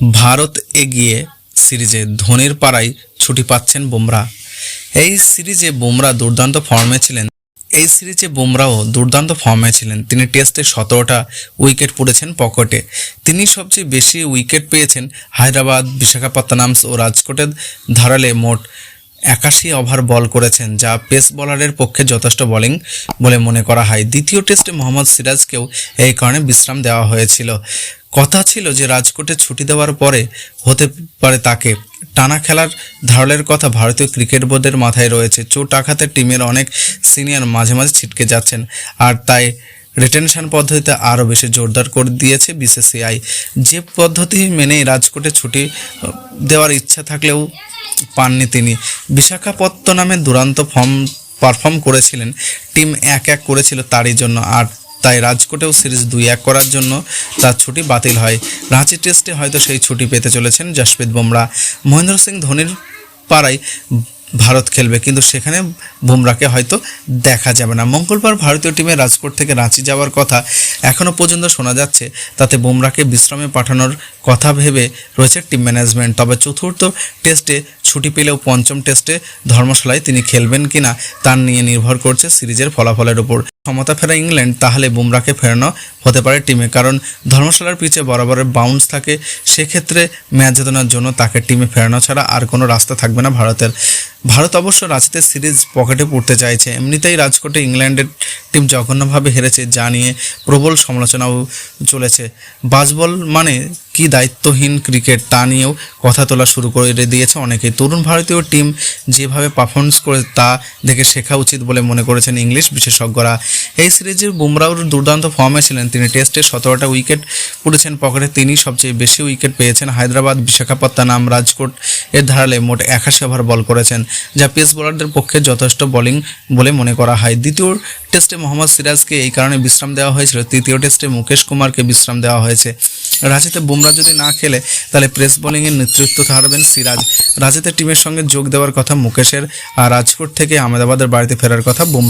ভারত এগিয়ে সিরিজে ধোনির পাড়ায় ছুটি পাচ্ছেন বুমরা। এই সিরিজে বুমরা দুর্দান্ত ফর্মে ছিলেন। এই সিরিজে বুমরাও দুর্দান্ত ফর্মে ছিলেন। তিনি টেস্টে সতেরোটা উইকেট পড়েছেন পকেটে। তিনি সবচেয়ে বেশি উইকেট পেয়েছেন হায়দ্রাবাদ বিশাখাপত্তনামস ও রাজকোটের ধারালে মোট একাশি ওভার বল করেছেন, যা পেস বোলারের পক্ষে যথেষ্ট বোলিং বলে মনে করা হয়। দ্বিতীয় টেস্টে মোহাম্মদ সিরাজকেও এই কারণে বিশ্রাম দেওয়া হয়েছিল। কথা ছিল যে রাজকোটে ছুটি দেওয়ার পরে হতে পারে তাকে। টানা খেলার ধারলের কথা ভারতীয় ক্রিকেট বোর্ডের মাথায় রয়েছে। চোট আঘাতে টিমের অনেক সিনিয়র মাঝে মাঝে ছিটকে যাচ্ছেন আর তাই রিটেনশন পদ্ধতিতে আরও বেশি জোরদার করে দিয়েছে বিসিসিআই। যে পদ্ধতি মেনেই রাজকোটে ছুটি দেওয়ার ইচ্ছা থাকলেও পাননি তিনি। বিশাখাপত্তনমে দুরান্ত ফর্ম পারফর্ম করেছিলেন। টিম এক এক করেছিল তারই জন্য। আর তাই রাজকোটেও সিরিজ দুই এক করার জন্য তার ছুটি বাতিল হয়। রাঁচি টেস্টে হয়তো সেই ছুটি পেতে চলেছেন জসপ্রীত বুমরা। মহেন্দ্র সিং ধোনির পাড়ায় ভারত খেলবে। কিন্তু সেখানে বুমরাকে হয়তো দেখা যাবে না। মঙ্গলবার ভারতীয় টিমে রাজকোট থেকে রাঁচি যাওয়ার কথা এখনও পর্যন্ত শোনা যাচ্ছে। তাতে বুমরাকে বিশ্রামে পাঠানোর কথা ভেবে রয়েছে টিম ম্যানেজমেন্ট। তবে চতুর্থ টেস্টে ছুটি পেলেও পঞ্চম টেস্টে ধর্মশালায় তিনি খেলবেন কিনা তার নিয়ে নির্ভর করছে সিরিজের ফলাফলের উপর। ক্ষমতা ফেরা ইংল্যান্ড, তাহলে বুমরাকে ফেরানো হতে পারে টিমে। কারণ ধর্মশালার পিছে বরাবরের বাউন্স থাকে, সেক্ষেত্রে ম্যাচ জেতানোর জন্য তাকে টিমে ফেরানো ছাড়া আর কোনো রাস্তা থাকবে না ভারতের। ভারত অবশ্য রাঁচিতে সিরিজ পকেটে পড়তে চাইছে। এমনিতেই রাজকোটে ইংল্যান্ডের টিম জঘন্যভাবে হেরেছে, যা নিয়ে প্রবল সমালোচনাও চলেছে। বাজবল মানে কি দায়িত্বহীন ক্রিকেট তা নিয়েও কথা তোলা শুরু করে দিয়েছে অনেকেই তরুণ ভারতীয় টিম যেভাবে পারফরমেন্স করে তা দেখে শেখা উচিত বলে মনে করেছেন ইংলিশ বিশেষজ্ঞরা। এই সিরিজে বুমরাওর দুর্দান্ত ফর্মে ছিলেন। তিনি টেস্টে সতেরোটা উইকেট পড়েছেন পকেটে। তিনি সবচেয়ে বেশি উইকেট পেয়েছেন হায়দ্রাবাদ, বিশাখাপত্তনম, রাজকোট এর ধারালে মোট একাশি ওভার বল করেছেন, যা পেস বোলারদের পক্ষে যথেষ্ট বোলিং বলে মনে করা হয়। দ্বিতীয় টেস্টে মোহাম্মদ সিরাজকে এই কারণে বিশ্রাম দেওয়া হয়েছিল। তৃতীয় টেস্টে মুকেশ কুমারকে বিশ্রাম দেওয়া হয়েছে। রাজিতে বুমরা যদি না খেলে, তাহলে প্রেস বোলিংয়ের নেতৃত্ব হারবেন সিরাজ। রাজিতে টিমের সঙ্গে যোগ দেওয়ার কথা মুকেশের, আর রাজকোট থেকে আহমেদাবাদের বাড়িতে ফেরার কথা বুমরা